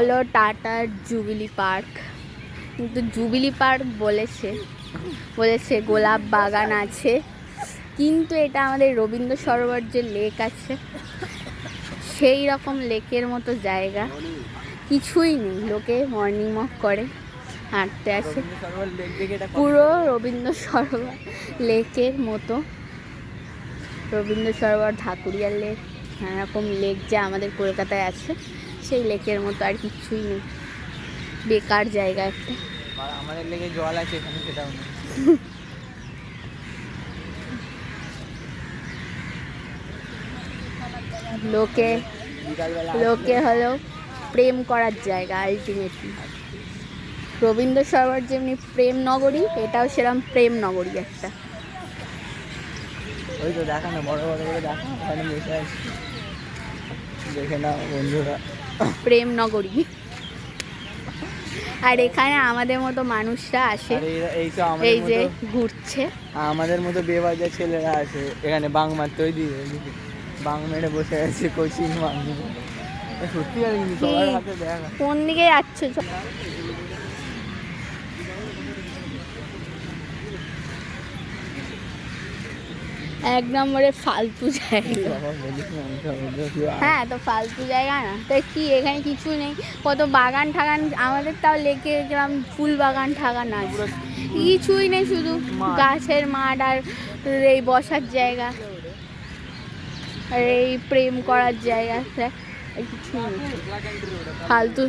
হলো টাটার jubilee park. কিন্তু জুবিলি পার্ক বলেছে বলেছে গোলাপ বাগান আছে, কিন্তু এটা আমাদের রবীন্দ্র সরোবর যে লেক আছে, সেই রকম লেকের মতো জায়গা। কিছুই নেই, লোকে মর্নিং ওয়াক করে, হাঁটতে আসে। পুরো রবীন্দ্র সরোবর লেকের মতো। রবীন্দ্র সরোবর, ঢাকুরিয়া লেক নানা রকম লেক যা আমাদের কলকাতায় আছে। সেই লেকের মতো আর কিছুই নেই। বেকার জায়গা একটা। আমাদের লেগে জল আছে এখানে সেটাও নেই। লোকে লোকে হলো প্রেম করার জায়গা আলটিমেটলি রবীন্দ্র সরোবর যেমনি প্রেম নগরী এটাও সেরকম প্রেম নগরী একটা। ওই তো দেখা না বড় বড় করে দেখা ওখানে বসে দেখে না বন্ধুরা। প্রেম নগরী আর এখানে আমাদের মতো মানুষরা আসে এই- যে ঘুরছে। আমাদের মতো বেবাজা ছেলেরা আসে এখানে বাংমার তৈরি ওই দিয়ে বাং মেরে বসে আছে কোচিং বাং সত্যি কোন দিকে যাচ্ছে? এক নম্বরে ফালতু জায়গা। হ্যাঁ তো ফালতু জায়গা না। তো কি, এখানে কিছু নেই। কত বাগান ঠাগান, আমাদের তাও লেকে গ্রাম ফুল বাগান ঠাগান আছে। কিছুই নেই শুধু গাছের মাঠ আর এই বসার জায়গা। আর এই প্রেম করার জায়গা কিছু ফালতু।